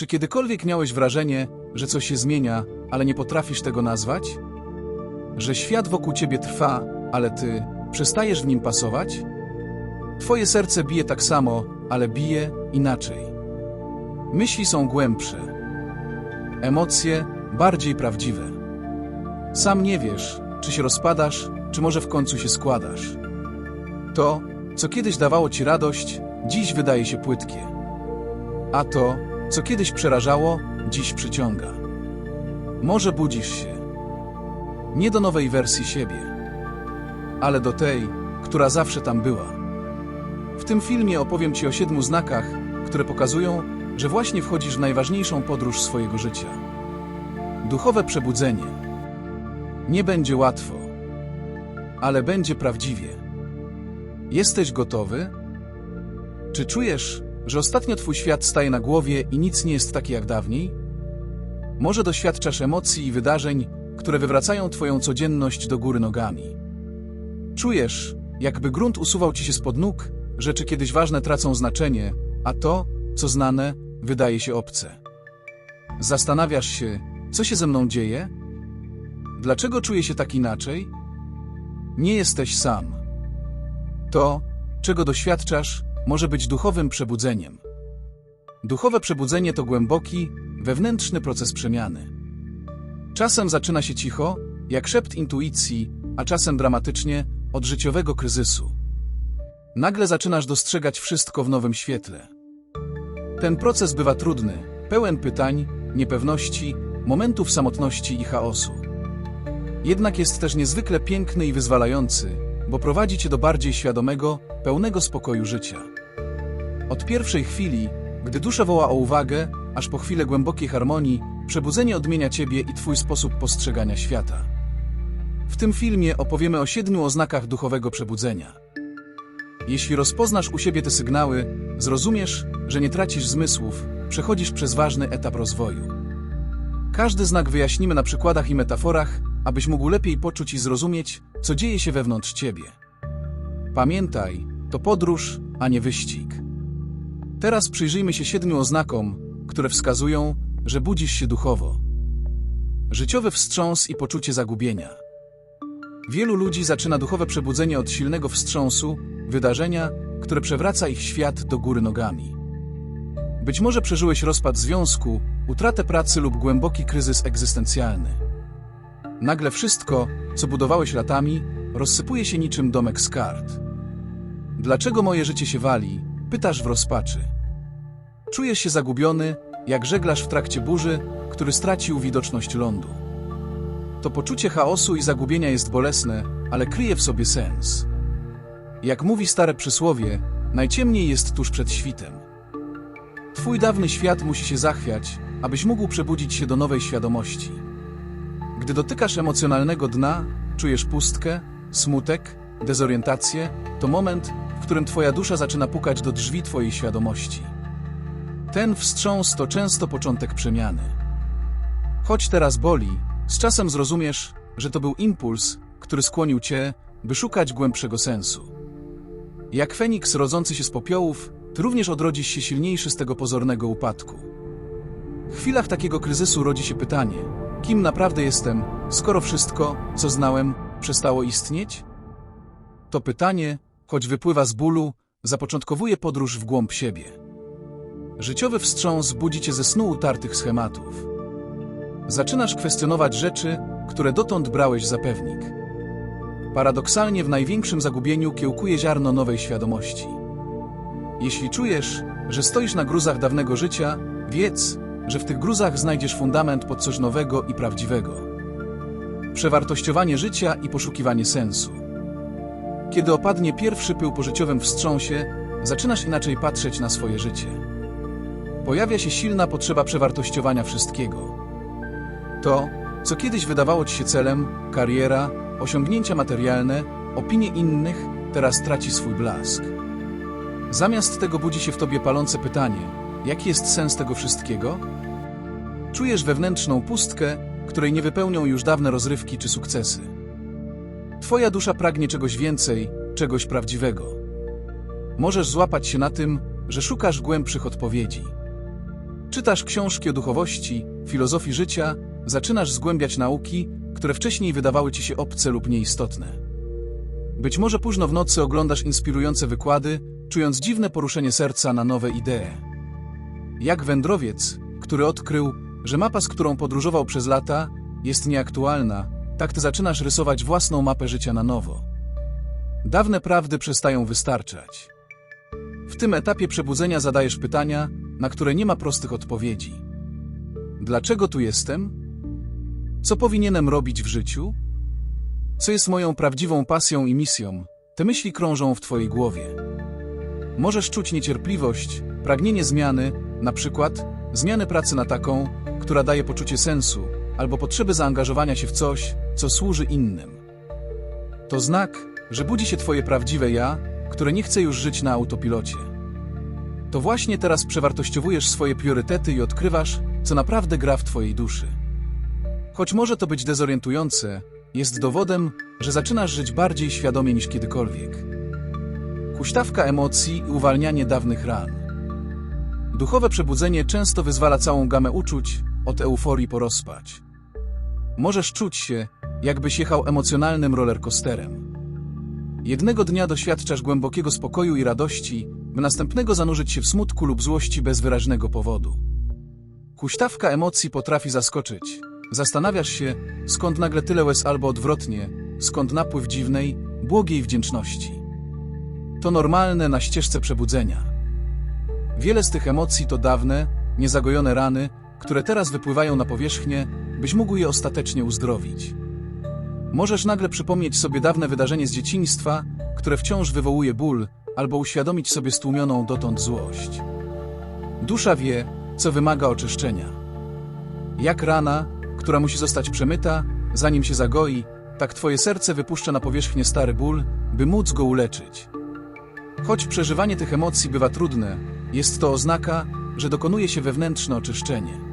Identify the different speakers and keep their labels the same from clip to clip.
Speaker 1: Czy kiedykolwiek miałeś wrażenie, że coś się zmienia, ale nie potrafisz tego nazwać? Że świat wokół ciebie trwa, ale ty przestajesz w nim pasować? Twoje serce bije tak samo, ale bije inaczej. Myśli są głębsze. Emocje bardziej prawdziwe. Sam nie wiesz, czy się rozpadasz, czy może w końcu się składasz. To, co kiedyś dawało ci radość, dziś wydaje się płytkie. A to, co kiedyś przerażało, dziś przyciąga. Może budzisz się. Nie do nowej wersji siebie, ale do tej, która zawsze tam była. W tym filmie opowiem Ci o siedmiu znakach, które pokazują, że właśnie wchodzisz w najważniejszą podróż swojego życia. Duchowe przebudzenie. Nie będzie łatwo, ale będzie prawdziwie. Jesteś gotowy? Czy czujesz, że ostatnio Twój świat staje na głowie i nic nie jest takie jak dawniej? Może doświadczasz emocji i wydarzeń, które wywracają Twoją codzienność do góry nogami. Czujesz, jakby grunt usuwał Ci się spod nóg, rzeczy kiedyś ważne tracą znaczenie, a to, co znane, wydaje się obce. Zastanawiasz się, co się ze mną dzieje? Dlaczego czuję się tak inaczej? Nie jesteś sam. To, czego doświadczasz, może być duchowym przebudzeniem. Duchowe przebudzenie to głęboki, wewnętrzny proces przemiany. Czasem zaczyna się cicho, jak szept intuicji, a czasem dramatycznie, od życiowego kryzysu. Nagle zaczynasz dostrzegać wszystko w nowym świetle. Ten proces bywa trudny, pełen pytań, niepewności, momentów samotności i chaosu. Jednak jest też niezwykle piękny i wyzwalający, bo prowadzi cię do bardziej świadomego, pełnego spokoju życia. Od pierwszej chwili, gdy dusza woła o uwagę, aż po chwilę głębokiej harmonii, przebudzenie odmienia ciebie i twój sposób postrzegania świata. W tym filmie opowiemy o siedmiu oznakach duchowego przebudzenia. Jeśli rozpoznasz u siebie te sygnały, zrozumiesz, że nie tracisz zmysłów, przechodzisz przez ważny etap rozwoju. Każdy znak wyjaśnimy na przykładach i metaforach, abyś mógł lepiej poczuć i zrozumieć, co dzieje się wewnątrz ciebie. Pamiętaj, to podróż, a nie wyścig. Teraz przyjrzyjmy się siedmiu oznakom, które wskazują, że budzisz się duchowo. Życiowy wstrząs i poczucie zagubienia. Wielu ludzi zaczyna duchowe przebudzenie od silnego wstrząsu, wydarzenia, które przewraca ich świat do góry nogami. Być może przeżyłeś rozpad związku, utratę pracy lub głęboki kryzys egzystencjalny. Nagle wszystko, co budowałeś latami, rozsypuje się niczym domek z kart. Dlaczego moje życie się wali? Pytasz w rozpaczy. Czujesz się zagubiony, jak żeglarz w trakcie burzy, który stracił widoczność lądu. To poczucie chaosu i zagubienia jest bolesne, ale kryje w sobie sens. Jak mówi stare przysłowie, najciemniej jest tuż przed świtem. Twój dawny świat musi się zachwiać, abyś mógł przebudzić się do nowej świadomości. Gdy dotykasz emocjonalnego dna, czujesz pustkę, smutek, dezorientację, to moment, którym twoja dusza zaczyna pukać do drzwi twojej świadomości. Ten wstrząs to często początek przemiany. Choć teraz boli, z czasem zrozumiesz, że to był impuls, który skłonił cię, by szukać głębszego sensu. Jak Feniks rodzący się z popiołów, ty również odrodzisz się silniejszy z tego pozornego upadku. W chwilach takiego kryzysu rodzi się pytanie, kim naprawdę jestem, skoro wszystko, co znałem, przestało istnieć? To pytanie, choć wypływa z bólu, zapoczątkowuje podróż w głąb siebie. Życiowy wstrząs budzi cię ze snu utartych schematów. Zaczynasz kwestionować rzeczy, które dotąd brałeś za pewnik. Paradoksalnie w największym zagubieniu kiełkuje ziarno nowej świadomości. Jeśli czujesz, że stoisz na gruzach dawnego życia, wiedz, że w tych gruzach znajdziesz fundament pod coś nowego i prawdziwego. Przewartościowanie życia i poszukiwanie sensu. Kiedy opadnie pierwszy pył po życiowym wstrząsie, zaczynasz inaczej patrzeć na swoje życie. Pojawia się silna potrzeba przewartościowania wszystkiego. To, co kiedyś wydawało ci się celem, kariera, osiągnięcia materialne, opinie innych, teraz traci swój blask. Zamiast tego budzi się w tobie palące pytanie: jaki jest sens tego wszystkiego? Czujesz wewnętrzną pustkę, której nie wypełnią już dawne rozrywki czy sukcesy. Twoja dusza pragnie czegoś więcej, czegoś prawdziwego. Możesz złapać się na tym, że szukasz głębszych odpowiedzi. Czytasz książki o duchowości, filozofii życia, zaczynasz zgłębiać nauki, które wcześniej wydawały ci się obce lub nieistotne. Być może późno w nocy oglądasz inspirujące wykłady, czując dziwne poruszenie serca na nowe idee. Jak wędrowiec, który odkrył, że mapa, z którą podróżował przez lata, jest nieaktualna, tak ty zaczynasz rysować własną mapę życia na nowo. Dawne prawdy przestają wystarczać. W tym etapie przebudzenia zadajesz pytania, na które nie ma prostych odpowiedzi. Dlaczego tu jestem? Co powinienem robić w życiu? Co jest moją prawdziwą pasją i misją? Te myśli krążą w Twojej głowie. Możesz czuć niecierpliwość, pragnienie zmiany, na przykład zmiany pracy na taką, która daje poczucie sensu, albo potrzeby zaangażowania się w coś, co służy innym. To znak, że budzi się Twoje prawdziwe ja, które nie chce już żyć na autopilocie. To właśnie teraz przewartościowujesz swoje priorytety i odkrywasz, co naprawdę gra w Twojej duszy. Choć może to być dezorientujące, jest dowodem, że zaczynasz żyć bardziej świadomie niż kiedykolwiek. Huśtawka emocji i uwalnianie dawnych ran. Duchowe przebudzenie często wyzwala całą gamę uczuć, od euforii po rozpacz. Możesz czuć się, jakbyś jechał emocjonalnym rollercoasterem. Jednego dnia doświadczasz głębokiego spokoju i radości, by następnego zanurzyć się w smutku lub złości bez wyraźnego powodu. Huśtawka emocji potrafi zaskoczyć. Zastanawiasz się, skąd nagle tyle łez albo odwrotnie, skąd napływ dziwnej, błogiej wdzięczności. To normalne na ścieżce przebudzenia. Wiele z tych emocji to dawne, niezagojone rany, które teraz wypływają na powierzchnię, byś mógł je ostatecznie uzdrowić. Możesz nagle przypomnieć sobie dawne wydarzenie z dzieciństwa, które wciąż wywołuje ból, albo uświadomić sobie stłumioną dotąd złość. Dusza wie, co wymaga oczyszczenia. Jak rana, która musi zostać przemyta, zanim się zagoi, tak twoje serce wypuszcza na powierzchnię stary ból, by móc go uleczyć. Choć przeżywanie tych emocji bywa trudne, jest to oznaka, że dokonuje się wewnętrzne oczyszczenie.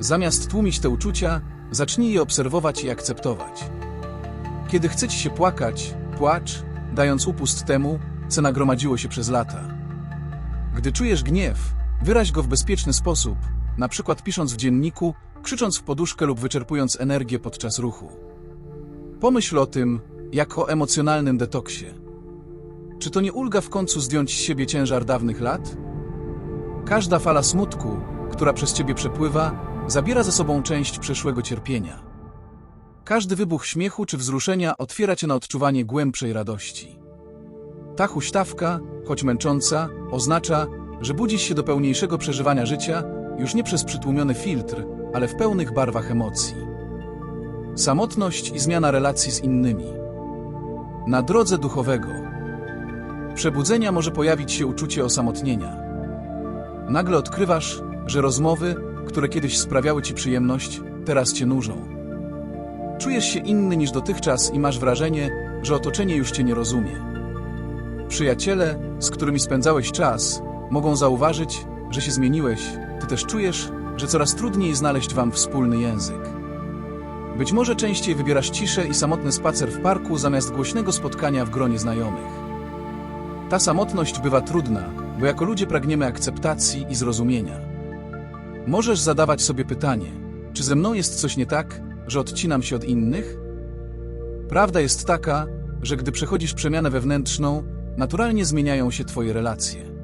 Speaker 1: Zamiast tłumić te uczucia, zacznij je obserwować i akceptować. Kiedy chce ci się płakać, płacz, dając upust temu, co nagromadziło się przez lata. Gdy czujesz gniew, wyraź go w bezpieczny sposób, na przykład pisząc w dzienniku, krzycząc w poduszkę lub wyczerpując energię podczas ruchu. Pomyśl o tym, jak o emocjonalnym detoksie. Czy to nie ulga w końcu zdjąć z siebie ciężar dawnych lat? Każda fala smutku, która przez ciebie przepływa, zabiera ze sobą część przeszłego cierpienia. Każdy wybuch śmiechu czy wzruszenia otwiera cię na odczuwanie głębszej radości. Ta huśtawka, choć męcząca, oznacza, że budzisz się do pełniejszego przeżywania życia już nie przez przytłumiony filtr, ale w pełnych barwach emocji. Samotność i zmiana relacji z innymi. Na drodze duchowego przebudzenia może pojawić się uczucie osamotnienia. Nagle odkrywasz, że rozmowy, które kiedyś sprawiały ci przyjemność, teraz cię nużą. Czujesz się inny niż dotychczas i masz wrażenie, że otoczenie już cię nie rozumie. Przyjaciele, z którymi spędzałeś czas, mogą zauważyć, że się zmieniłeś, ty też czujesz, że coraz trudniej znaleźć wam wspólny język. Być może częściej wybierasz ciszę i samotny spacer w parku zamiast głośnego spotkania w gronie znajomych. Ta samotność bywa trudna, bo jako ludzie pragniemy akceptacji i zrozumienia. Możesz zadawać sobie pytanie, czy ze mną jest coś nie tak, że odcinam się od innych? Prawda jest taka, że gdy przechodzisz przemianę wewnętrzną, naturalnie zmieniają się Twoje relacje.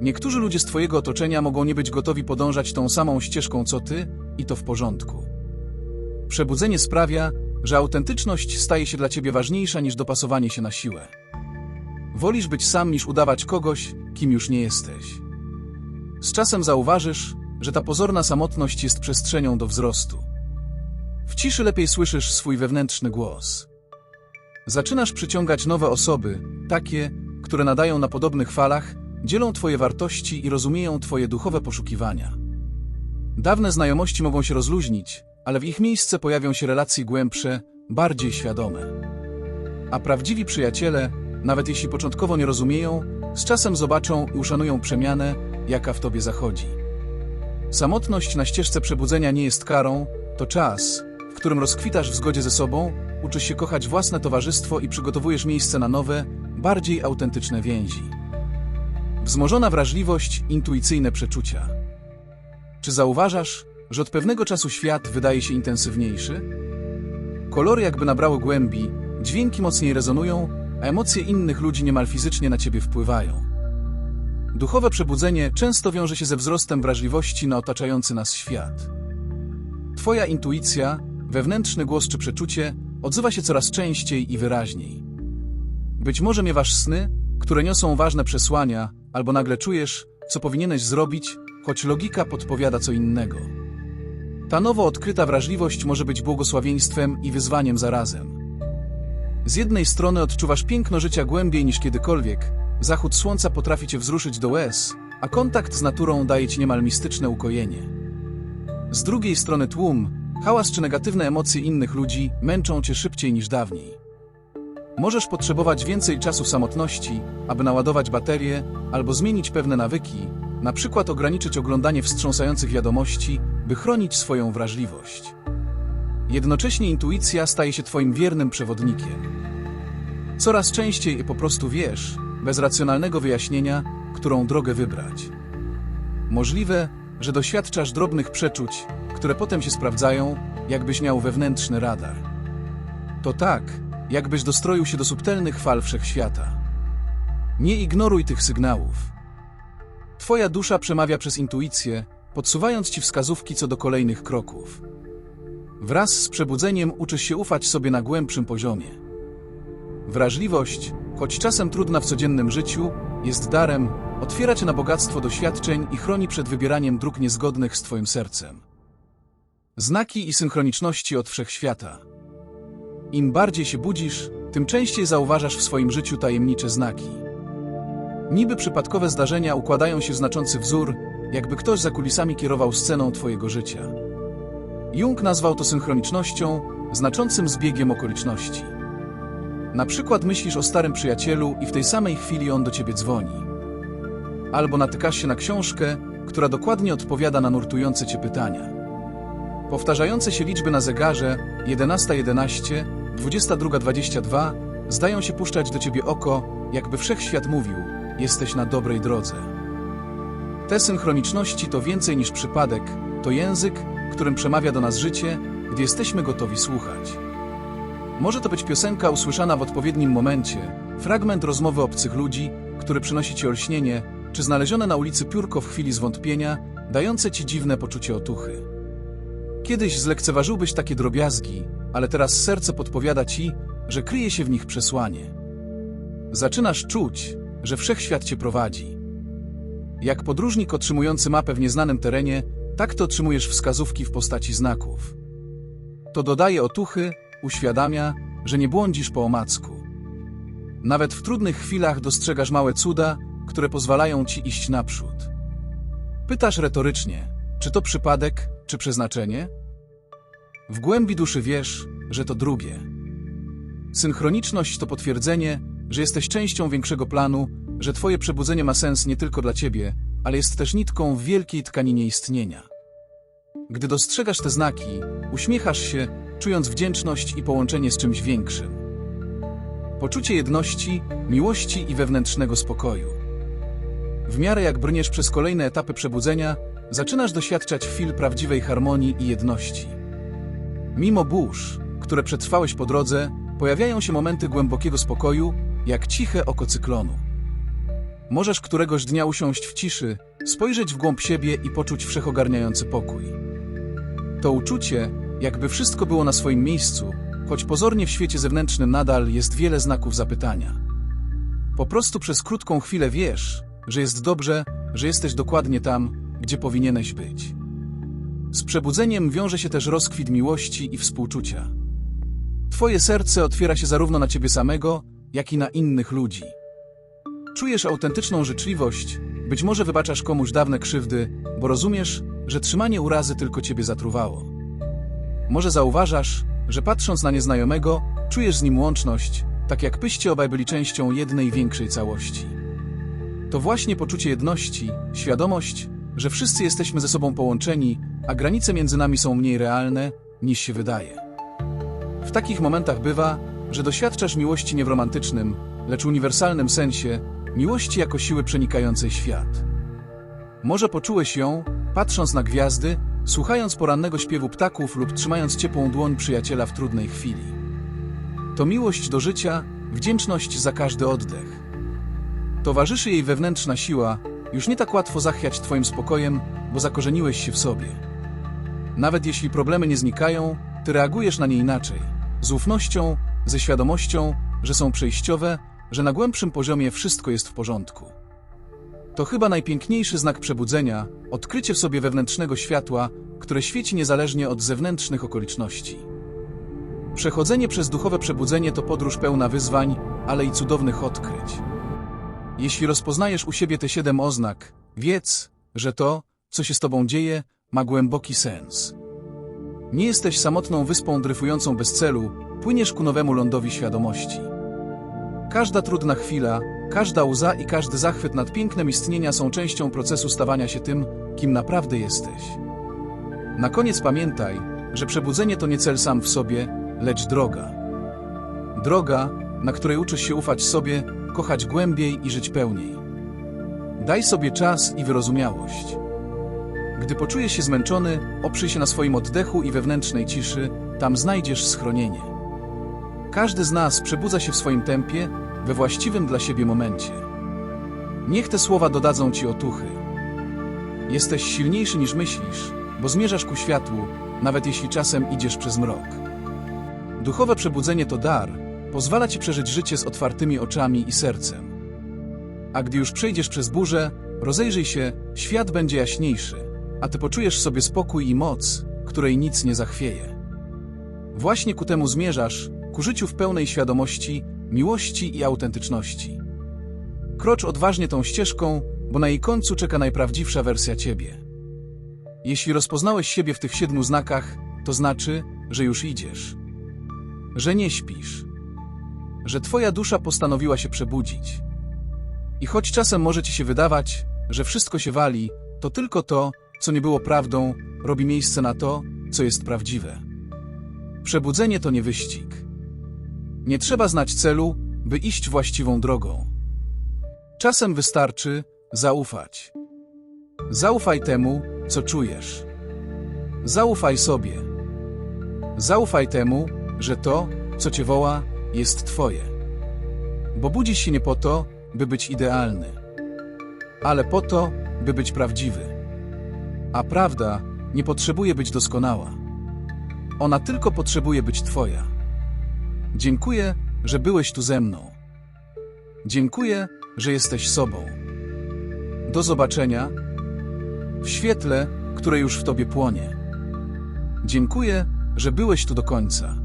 Speaker 1: Niektórzy ludzie z Twojego otoczenia mogą nie być gotowi podążać tą samą ścieżką co Ty i to w porządku. Przebudzenie sprawia, że autentyczność staje się dla Ciebie ważniejsza niż dopasowanie się na siłę. Wolisz być sam niż udawać kogoś, kim już nie jesteś. Z czasem zauważysz, że ta pozorna samotność jest przestrzenią do wzrostu. W ciszy lepiej słyszysz swój wewnętrzny głos. Zaczynasz przyciągać nowe osoby, takie, które nadają na podobnych falach, dzielą Twoje wartości i rozumieją Twoje duchowe poszukiwania. Dawne znajomości mogą się rozluźnić, ale w ich miejsce pojawią się relacje głębsze, bardziej świadome. A prawdziwi przyjaciele, nawet jeśli początkowo nie rozumieją, z czasem zobaczą i uszanują przemianę, jaka w Tobie zachodzi. Samotność na ścieżce przebudzenia nie jest karą, to czas, w którym rozkwitasz w zgodzie ze sobą, uczysz się kochać własne towarzystwo i przygotowujesz miejsce na nowe, bardziej autentyczne więzi. Wzmożona wrażliwość, intuicyjne przeczucia. Czy zauważasz, że od pewnego czasu świat wydaje się intensywniejszy? Kolory jakby nabrały głębi, dźwięki mocniej rezonują, a emocje innych ludzi niemal fizycznie na ciebie wpływają. Duchowe przebudzenie często wiąże się ze wzrostem wrażliwości na otaczający nas świat. Twoja intuicja, wewnętrzny głos czy przeczucie odzywa się coraz częściej i wyraźniej. Być może miewasz sny, które niosą ważne przesłania, albo nagle czujesz, co powinieneś zrobić, choć logika podpowiada co innego. Ta nowo odkryta wrażliwość może być błogosławieństwem i wyzwaniem zarazem. Z jednej strony odczuwasz piękno życia głębiej niż kiedykolwiek, zachód słońca potrafi cię wzruszyć do łez, a kontakt z naturą daje ci niemal mistyczne ukojenie. Z drugiej strony tłum, hałas czy negatywne emocje innych ludzi męczą cię szybciej niż dawniej. Możesz potrzebować więcej czasu samotności, aby naładować baterię albo zmienić pewne nawyki, na przykład ograniczyć oglądanie wstrząsających wiadomości, by chronić swoją wrażliwość. Jednocześnie intuicja staje się twoim wiernym przewodnikiem. Coraz częściej po prostu wiesz, bez racjonalnego wyjaśnienia, którą drogę wybrać. Możliwe, że doświadczasz drobnych przeczuć, które potem się sprawdzają, jakbyś miał wewnętrzny radar. To tak, jakbyś dostroił się do subtelnych fal wszechświata. Nie ignoruj tych sygnałów. Twoja dusza przemawia przez intuicję, podsuwając ci wskazówki co do kolejnych kroków. Wraz z przebudzeniem uczysz się ufać sobie na głębszym poziomie. Wrażliwość, choć czasem trudna w codziennym życiu, jest darem, otwiera cię na bogactwo doświadczeń i chroni przed wybieraniem dróg niezgodnych z twoim sercem. Znaki i synchroniczności od wszechświata. Im bardziej się budzisz, tym częściej zauważasz w swoim życiu tajemnicze znaki. Niby przypadkowe zdarzenia układają się w znaczący wzór, jakby ktoś za kulisami kierował sceną twojego życia. Jung nazwał to synchronicznością, znaczącym zbiegiem okoliczności. Na przykład myślisz o starym przyjacielu i w tej samej chwili on do ciebie dzwoni. Albo natykasz się na książkę, która dokładnie odpowiada na nurtujące cię pytania. Powtarzające się liczby na zegarze 11.11, 22.22 zdają się puszczać do ciebie oko, jakby wszechświat mówił: Jesteś na dobrej drodze. Te synchroniczności to więcej niż przypadek, to język, którym przemawia do nas życie, gdy jesteśmy gotowi słuchać. Może to być piosenka usłyszana w odpowiednim momencie, fragment rozmowy obcych ludzi, który przynosi ci olśnienie, czy znalezione na ulicy piórko w chwili zwątpienia, dające ci dziwne poczucie otuchy. Kiedyś zlekceważyłbyś takie drobiazgi, ale teraz serce podpowiada ci, że kryje się w nich przesłanie. Zaczynasz czuć, że wszechświat cię prowadzi. Jak podróżnik otrzymujący mapę w nieznanym terenie, tak to otrzymujesz wskazówki w postaci znaków. To dodaje otuchy, uświadamia, że nie błądzisz po omacku. Nawet w trudnych chwilach dostrzegasz małe cuda, które pozwalają ci iść naprzód. Pytasz retorycznie, czy to przypadek, czy przeznaczenie? W głębi duszy wiesz, że to drugie. Synchroniczność to potwierdzenie, że jesteś częścią większego planu, że twoje przebudzenie ma sens nie tylko dla ciebie, ale jest też nitką w wielkiej tkaninie istnienia. Gdy dostrzegasz te znaki, uśmiechasz się, czując wdzięczność i połączenie z czymś większym. Poczucie jedności, miłości i wewnętrznego spokoju. W miarę jak brniesz przez kolejne etapy przebudzenia, zaczynasz doświadczać chwil prawdziwej harmonii i jedności. Mimo burz, które przetrwałeś po drodze, pojawiają się momenty głębokiego spokoju, jak ciche oko cyklonu. Możesz któregoś dnia usiąść w ciszy, spojrzeć w głąb siebie i poczuć wszechogarniający pokój. To uczucie, jakby wszystko było na swoim miejscu, choć pozornie w świecie zewnętrznym nadal jest wiele znaków zapytania. Po prostu przez krótką chwilę wiesz, że jest dobrze, że jesteś dokładnie tam, gdzie powinieneś być. Z przebudzeniem wiąże się też rozkwit miłości i współczucia. Twoje serce otwiera się zarówno na ciebie samego, jak i na innych ludzi. Czujesz autentyczną życzliwość, być może wybaczasz komuś dawne krzywdy, bo rozumiesz, że trzymanie urazy tylko ciebie zatruwało. Może zauważasz, że patrząc na nieznajomego, czujesz z nim łączność, tak jak byście obaj byli częścią jednej większej całości. To właśnie poczucie jedności, świadomość, że wszyscy jesteśmy ze sobą połączeni, a granice między nami są mniej realne, niż się wydaje. W takich momentach bywa, że doświadczasz miłości nie w romantycznym, lecz uniwersalnym sensie, miłości jako siły przenikającej świat. Może poczułeś ją, patrząc na gwiazdy, słuchając porannego śpiewu ptaków lub trzymając ciepłą dłoń przyjaciela w trudnej chwili. To miłość do życia, wdzięczność za każdy oddech. Towarzyszy jej wewnętrzna siła, już nie tak łatwo zachwiać Twoim spokojem, bo zakorzeniłeś się w sobie. Nawet jeśli problemy nie znikają, Ty reagujesz na nie inaczej. Z ufnością, ze świadomością, że są przejściowe, że na głębszym poziomie wszystko jest w porządku. To chyba najpiękniejszy znak przebudzenia, odkrycie w sobie wewnętrznego światła, które świeci niezależnie od zewnętrznych okoliczności. Przechodzenie przez duchowe przebudzenie to podróż pełna wyzwań, ale i cudownych odkryć. Jeśli rozpoznajesz u siebie te siedem oznak, wiedz, że to, co się z tobą dzieje, ma głęboki sens. Nie jesteś samotną wyspą dryfującą bez celu, płyniesz ku nowemu lądowi świadomości. Każda trudna chwila, każda łza i każdy zachwyt nad pięknem istnienia są częścią procesu stawania się tym, kim naprawdę jesteś. Na koniec pamiętaj, że przebudzenie to nie cel sam w sobie, lecz droga. Droga, na której uczysz się ufać sobie, kochać głębiej i żyć pełniej. Daj sobie czas i wyrozumiałość. Gdy poczujesz się zmęczony, oprzyj się na swoim oddechu i wewnętrznej ciszy, tam znajdziesz schronienie. Każdy z nas przebudza się w swoim tempie, we właściwym dla siebie momencie. Niech te słowa dodadzą ci otuchy. Jesteś silniejszy niż myślisz, bo zmierzasz ku światłu, nawet jeśli czasem idziesz przez mrok. Duchowe przebudzenie to dar, pozwala ci przeżyć życie z otwartymi oczami i sercem. A gdy już przejdziesz przez burzę, rozejrzyj się, świat będzie jaśniejszy, a ty poczujesz sobie spokój i moc, której nic nie zachwieje. Właśnie ku temu zmierzasz, ku życiu w pełnej świadomości, miłości i autentyczności. Krocz odważnie tą ścieżką, bo na jej końcu czeka najprawdziwsza wersja ciebie. Jeśli rozpoznałeś siebie w tych siedmiu znakach, to znaczy, że już idziesz. Że nie śpisz. Że twoja dusza postanowiła się przebudzić. I choć czasem może ci się wydawać, że wszystko się wali, to tylko to, co nie było prawdą, robi miejsce na to, co jest prawdziwe. Przebudzenie to nie wyścig. Nie trzeba znać celu, by iść właściwą drogą. Czasem wystarczy zaufać. Zaufaj temu, co czujesz. Zaufaj sobie. Zaufaj temu, że to, co cię woła, jest twoje. Bo budzisz się nie po to, by być idealny, ale po to, by być prawdziwy. A prawda nie potrzebuje być doskonała. Ona tylko potrzebuje być twoja. Dziękuję, że byłeś tu ze mną. Dziękuję, że jesteś sobą. Do zobaczenia w świetle, które już w tobie płonie. Dziękuję, że byłeś tu do końca.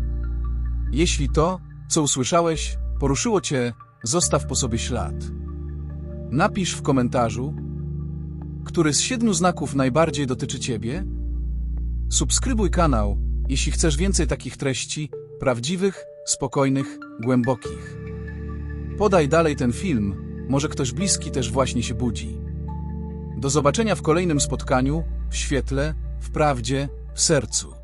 Speaker 1: Jeśli to, co usłyszałeś, poruszyło cię, zostaw po sobie ślad. Napisz w komentarzu, który z siedmiu znaków najbardziej dotyczy ciebie. Subskrybuj kanał, jeśli chcesz więcej takich treści, prawdziwych, spokojnych, głębokich. Podaj dalej ten film, może ktoś bliski też właśnie się budzi. Do zobaczenia w kolejnym spotkaniu, w świetle, w prawdzie, w sercu.